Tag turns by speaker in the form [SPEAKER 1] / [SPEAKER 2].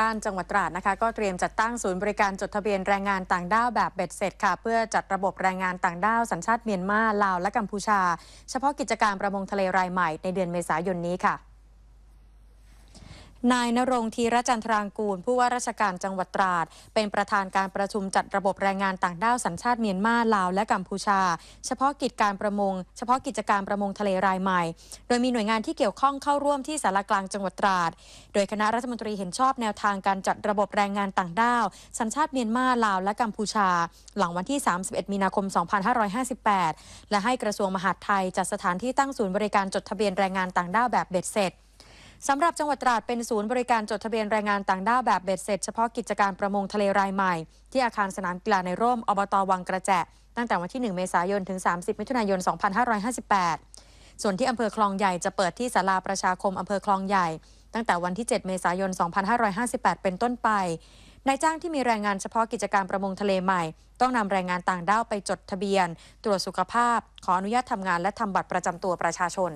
[SPEAKER 1] ด้านจังหวัดตราดนะคะก็เตรียมจัดตั้งศูนย์บริการจดทะเบียนแรงงานต่างด้าวแบบเบ็ดเสร็จค่ะ เพื่อจัดระบบแรงงานต่างด้าวสัญชาติเมียนมาลาวและกัมพูชา เฉพาะกิจการประมงทะเลรายใหม่ในเดือนเมษายนนี้ค่ะ นายนรงธีรจันทรางกูล ผู้ว่าราชการจังหวัดตราด เป็นประธานการประชุมจัดระบบแรงงานต่างด้าวสัญชาติเมียนมาลาวและกัมพูชา เฉพาะกิจการประมง เฉพาะกิจการประมงทะเลรายใหม่ โดยมีหน่วยงานที่เกี่ยวข้องเข้าร่วมที่สารกลางจังหวัดตราด โดยคณะรัฐมนตรีเห็นชอบแนวทางการจัดระบบแรงงานต่างด้าว สัญชาติเมียนมาลาวและกัมพูชา หลังวันที่ 31 มีนาคม 2558 และให้กระทรวงมหาดไทยจัดสถานที่ตั้งศูนย์บริการจดทะเบียนแรงงานต่างด้าวแบบเบ็ดเสร็จ สำหรับจังหวัดตราดเป็นศูนย์บริการจดทะเบียนแรงงานต่างด้าวแบบเบ็ดเสร็จเฉพาะกิจการประมงทะเลรายใหม่ ที่อาคารสนามกีฬาในร่มอบตวังกระแจตั้งแต่วันที่ 1 เมษายนถึง 30 มิถุนายน 2558 ส่วนที่อำเภอคลองใหญ่จะเปิดที่ศาลาประชาคมอำเภอคลองใหญ่ ตั้งแต่วันที่ 7 เมษายน 2558 เป็นต้นไปนายจ้างที่มีแรงงานเฉพาะกิจการประมงทะเลใหม่ ต้องนำแรงงานต่างด้าวไปจดทะเบียน ตรวจสุขภาพ ขออนุญาตทำงานและทำบัตรประจำตัวประชาชน